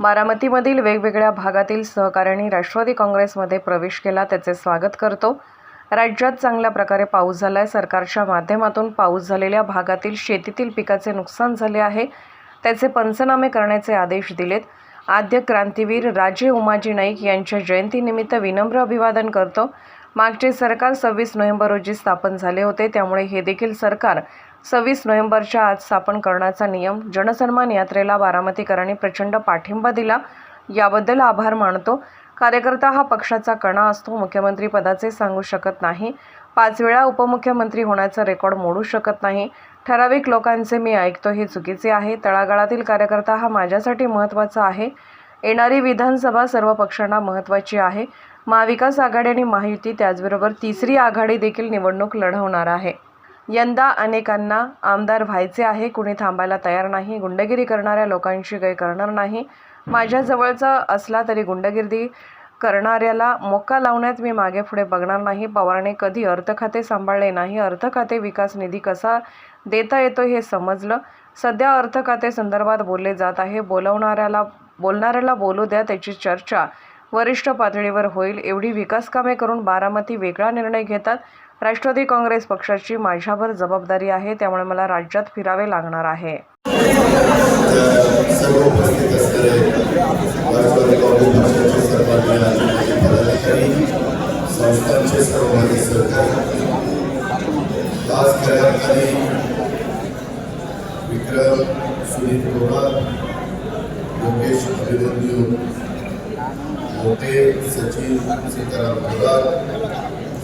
बारामतीमधील वेगवेगळ्या भागातील सहकाऱ्यांनी राष्ट्रवादी काँग्रेसमध्ये प्रवेश केला त्याचे स्वागत करतो. राज्यात चांगल्या प्रकारे पाऊस झाला आहे सरकारच्या माध्यमातून पाऊस झालेल्या भागातील शेतीतील पिकाचे नुकसान झाले आहे. त्याचे पंचनामे करण्याचे आदेश दिलेत. आद्य क्रांतीवीर राजे उमाजी नाईक यांच्या जयंतीनिमित्त विनम्र अभिवादन करतो. मागचे सरकार सव्वीस नोव्हेंबर रोजी स्थापन झाले होते. त्यामुळे हे देखील सरकार सव्वीस नोव्हेंबरच्या आज स्थापन करण्याचा नियम जनसन्मान यात्रेला बारामतीकरांनी प्रचंड पाठिंबा दिला. याबद्दल आभार मानतो. कार्यकर्ता हा पक्षाचा कणा असतो मुख्यमंत्री पदाचे सांगू शकत नाही. पाच वेळा उपमुख्यमंत्री होण्याचा रेकॉर्ड मोडू शकत नाही. ठराविक लोकांचे मी ऐकतो हे चुकीचे आहे. तळागाळातील कार्यकर्ता हा माझ्यासाठी महत्त्वाचा आहे. येणारी विधानसभा सर्व पक्षांना महत्त्वाची आहे. महाविकास आघाडी आणि महायुती त्याचबरोबर तिसरी आघाडी देखील निवडणूक लढवणार आहे. यंदा अनेकांना आमदार व्हायचे आहे कुणी थांबायला तयार नाही गुंडगिरी करणाऱ्या लोकांशी काही करणार नाही. माझ्या जवळचा असला तरी गुंडगिरी करणाऱ्याला मोका लावण्यात मी मागे पुढे बघणार नाही. पवारने कधी अर्थ खाते सांभाळले नाही अर्थ खाते विकास निधी कसा देता येतो हे समजलं. सध्या अर्थ खाते संदर्भात बोलले जात आहे बोलवणाऱ्याला बोलणाऱ्याला बोलू द्या त्याची चर्चा वरिष्ठ पातळीवर होईल एवढी विकासकामे करून बारामती वेगळा निर्णय घेतात. राष्ट्रवादी काँग्रेस पक्षाची माझ्यावर जबाबदारी आहे त्यामुळे मला राज्यात फिरावे लागणार आहे. विक्रम सुनील योगेश मोठे सचिन सीताराम पवार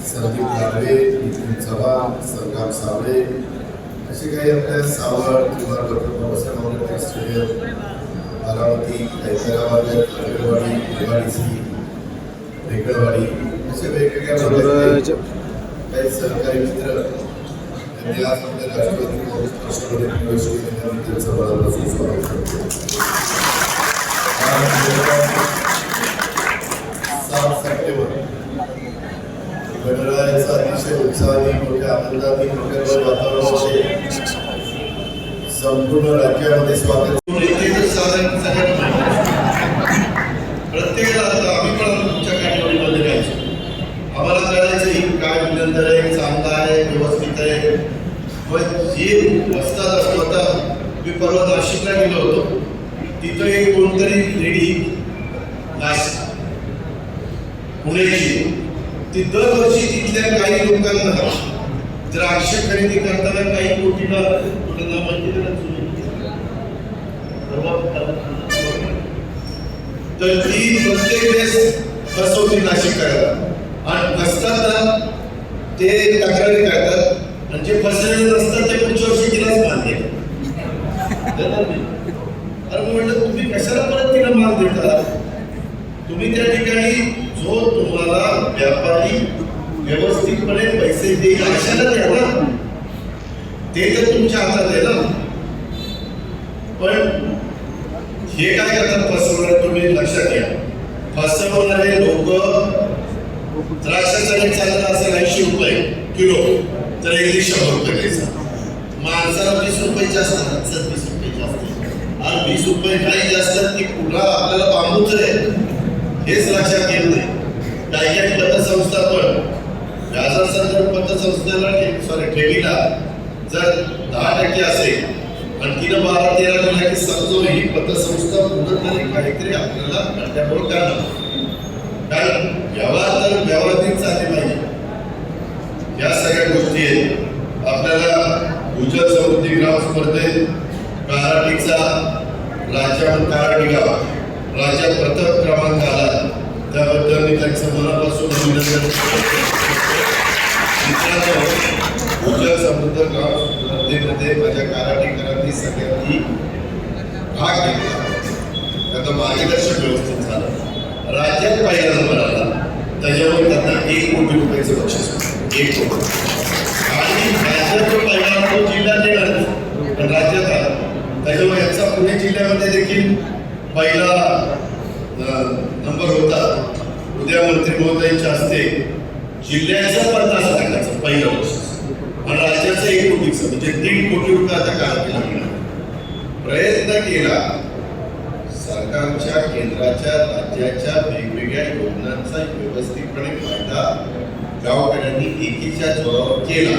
संदीप गाडवे नितीन चव्हाण संग्राम साबळे असे काही आपल्या सावळ किंवा डॉक्टर बाबासाहेब आंबेडकर स्टेडियम बारामती हैदराबाद आंबेडवाडी निवाडीसी रेकडवाडी असे वेगवेगळ्या काही सहकारी मित्र त्यांनी आज आपल्या राष्ट्रवादी काँग्रेस पक्षामध्ये प्रवेश केल्याने त्यांचं मनापासून स्वागत करतो गणरायाचा अतिशय उत्साहाने मोठ्या आनंदाने मोठ्या वातावरणामध्ये संपूर्ण राज्यामध्ये स्वागत प्रत्येक प्रत्येकाला आता आम्ही पण तुमच्या कॅटेगरीमध्ये राहायचो आम्हाला कळायचं काय आहे चांगला आहे व्यवस्थित आहे पण जे असतो आता मी परवा नाशिकला गेलो होतो तिथं एक कोणतरी लेडी नाशिक पुण्याची की दरवर्षी तिथल्या काही लोकांना द्राक्ष खरेदी करताना काही कोटीला तर ती प्रत्येक वेळेस फसवते नाशिक करायला. आणि नसताना ते तक्रारी करतात. आणि जे फसलेले नसतात ते पुढच्या वर्षी तिलाच माल देतात अरे म्हणलं तुम्ही कशाला परत तिला माल देता? तुम्ही त्या ठिकाणी जो तुम्हाला व्यापारी व्यवस्थितपणे पैसे देईल अशाला द्या ना. ते तर तुमच्या हातात आहे ना. पण हे काय करतात फसवणारे तुम्ही लक्षात घ्या. फसवणारे लोक द्राक्षाचा चालत असेल ऐंशी रुपये किलो. तर एकशे शंभर रुपये द्यायचा माणसाला वीस रुपये जास्त माणसात वीस रुपये जास्त. आणि वीस रुपये काही जास्त की पुन्हा आपल्याला बांबूच आहे? हेच लक्षात घेत नाही. काही पतसंस्था पण. व्याजासंदर्भ पतसंस्थेला सॉरी ठेवीला जर दहा टक्के असेल आणि तिनं बारा तेरा दिला की समजो ही पतसंस्था कुठंतरी काहीतरी आपल्याला अड्ड्यामुळे करणार. कारण व्यवहार तर व्यवहारातील चालले पाहिजे. या सगळ्या गोष्टी आहेत. आपल्याला भूजल समृद्धी ग्राम स्पर्धेत कराटीचा राज्यावर कराटी गाव राज्यात प्रथम क्रमांक आला. त्याबद्दल मी त्यांचं मनापासून अभिनंदन करतो. मित्रांनो भूजल समृद्ध गाव स्पर्धेमध्ये माझ्या कराटीकरांनी सगळ्यांनी भाग घेतला. त्याचं मार्गदर्शन व्यवस्थित झालं. राज्यात पहिला नंबर आला. त्याच्यावर त्यांना एक कोटी रुपयाचं बक्षीस एक कोटी. आणि राज्यात पहिला नंबर जिल्ह्यात येणार पण राज्यात आला. त्याच्यामुळे यांचा पुणे जिल्ह्यामध्ये देखील पहिला अं, नंबर होता उद्या मंत्री असते हस्ते जिल्ह्याचं पन्नास लाखाचं पहिलं वर्ष. आणि राज्याचं एक कोटीचं म्हणजे तीन कोटी रुपये आता काढावे लागणार. प्रयत्न केला सरकारच्या केंद्राच्या राज्याच्या वेगवेगळ्या योजनांचा व्यवस्थितपणे फायदा गावकऱ्यांनी एकीच्या जोरावर केला.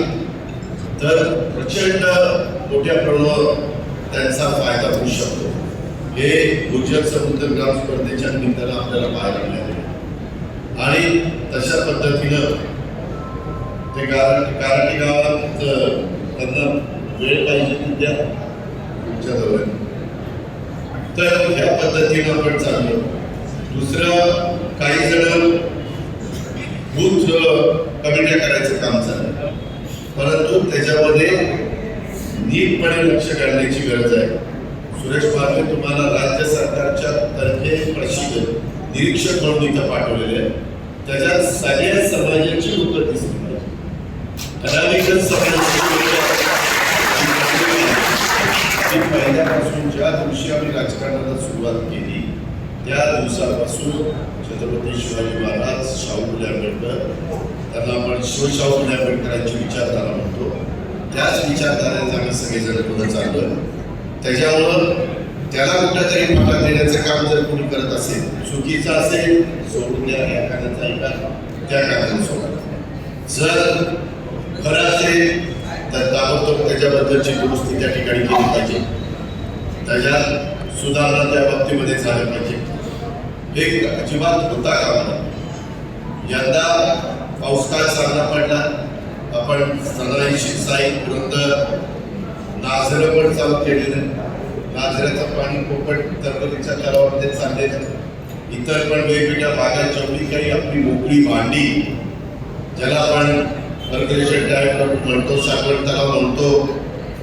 तर प्रचंड मोठ्या प्रमाणावर त्यांचा फायदा होऊ शकतो. हे गुजर समुद्र ग्राम स्पर्धेच्या निमित्तानं आपल्याला पाहायला मिळाले. आणि तशा पद्धतीनं ते कारण गारटी गावात त्यांना वेळ पाहिजे तिथे तुमच्याजवळ तर ह्या पद्धतीनं आपण चाललो. दुसरं काही जण बूथ कमिट्या करायचं काम चाललं. परंतु त्याच्यामध्ये नीटपणे लक्ष घालण्याची गरज आहे. सुरेश पारवे तुम्हाला राज्य सरकारच्या तर्फे प्रशिक्षण निरीक्षक म्हणून इथं पाठवलेले आहे त्याच्यात सगळ्या समाजाची लोक दिसली पाहिजे ठराविकच समाजाची पहिल्यापासून ज्या दिवशी आम्ही राजकारणाला सुरुवात केली त्या दिवसापासून छत्रपती शिवाजी महाराज शाहू फुले आंबेडकर त्यांना आपण शिवशाहू फुले आंबेडकरांची विचारधारा म्हणतो. त्याच विचारधारेचा आम्ही सगळेजण पुढे चाललो त्याच्यावर त्याला कुठेतरी फाटा देण्याचं काम जर कोणी करत असेल चुकीचं असेल सोडून द्या या कानाचा ऐका त्या कानाचा सोडा जर खरं असेल तर ताबडतोब त्याच्याबद्दलची दुरुस्ती त्या ठिकाणी केली पाहिजे. त्याच्या सुधारणा त्या बाबतीमध्ये झाल्या पाहिजे. एक अजिबात होता कामा नये. यंदा पाऊस काळ चांगला पडला. आपण सनाई साई पुरंदर नाझरं पण चालू केलेलं आहे. पाणी पोपट तरबरीच्या तलावामध्ये चालले इतर पण वेगवेगळ्या भागात जेवढी काही आपली मोकळी मांडी ज्याला आपण पर्क्युलेशन टाईप म्हणतो साखर तलाव म्हणतो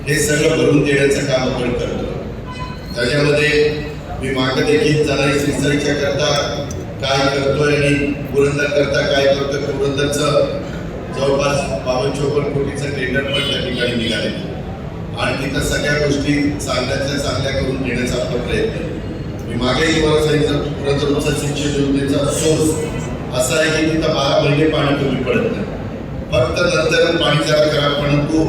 हे सगळं भरून देण्याचं काम आपण करतो त्याच्यामध्ये मी मागे देखील जाणारी सिंचाईच्या करता काय करतोय आणि पुरंदर करता काय करतोय पुरंदरचं जवळपास बावन्न चोपन्न कोटीचं टेंडर पण त्या ठिकाणी निघाले आणि तिथं सगळ्या गोष्टी चांगल्यातल्या चांगल्या करून घेण्याचा आपला प्रयत्न मी मागेही तुम्हाला सांगितलं पुरंदरचा सिंचन योजनेचा सोर्स असा आहे की तिथं बारा महिने पाणी कमी पडत नाही. फक्त नंतर पाणी जरा करा परंतु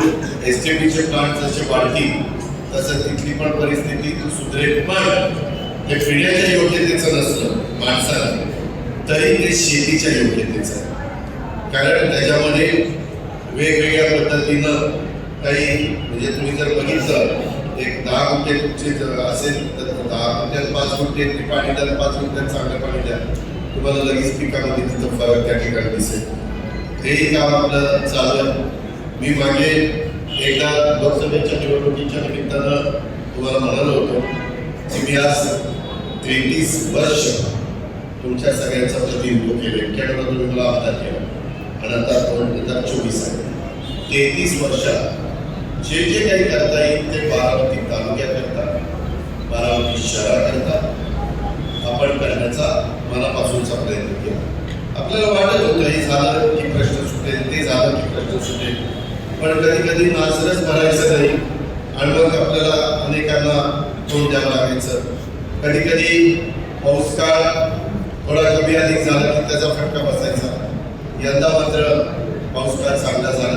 एस टी डीचे प्लांट जसे वाढतील तसं तिथली पण परिस्थिती सुधरेल. पण ते पिण्याच्या योग्यतेचं नसलं माणसाला तरी ते शेतीच्या योग्यतेचं आहे. कारण त्याच्यामध्ये वेगवेगळ्या पद्धतीनं काही म्हणजे तुम्ही जर बघितलं एक दहा गुंठे तुमचे जर असेल तर दहा गुंठ्यात पाच गुंठे ते पाणी द्या पाच गुंठ्यात चांगलं पाणी द्या. तुम्हाला लगेच पिकामध्ये तिथं फरक त्या ठिकाणी दिसेल. तेही काम आपलं चालू आहे. मी मागे एकदा लोकसभेच्या निवडणुकीच्या निमित्तानं तुम्हाला म्हणालो होतो की मी आज तेहतीस वर्ष तुमच्या सगळ्यांचं प्रतिनिधित्व केलं एक्क्याण्णवला तुम्ही मला आमदार केला. आणि आता दोन हजार चोवीस आहे. तेहतीस वर्षात जे जे काही करता येईल ते बारामती तालुक्याकरता बारामती शहराकरता आपण करण्याचा मनापासूनचा प्रयत्न केला. आपल्याला वाटत होतं हे झालं की प्रश्न सुटेल ते झालं की प्रश्न सुटेल. पण कधी कधी नाचरच भरायचं नाही आणि मग आपल्याला अनेकांना तोंड द्यावं लागायचं. कधी कधी पाऊस काळ थोडा कमी अधिक झाला की त्याचा फटका बसायचा. यंदा मात्र पाऊस काळ चांगला झाला.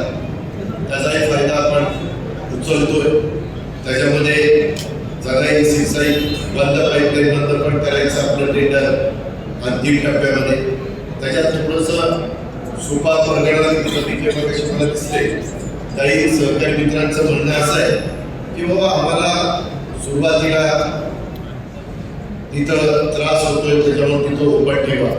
उचलतोय त्याच्यामध्ये जगाई सिंचाई बंद पाईपलाईन बंद पण करायचं आपलं टेंडर अंतिम टप्प्यामध्ये. त्याच्यात थोडंसं सोपा वर्गणा मला दिसते काही सहकारी मित्रांचं म्हणणं असं आहे की बाबा आम्हाला सुरुवातीला तिथं त्रास होतोय त्याच्यामुळे तिथं उभं ठेवा.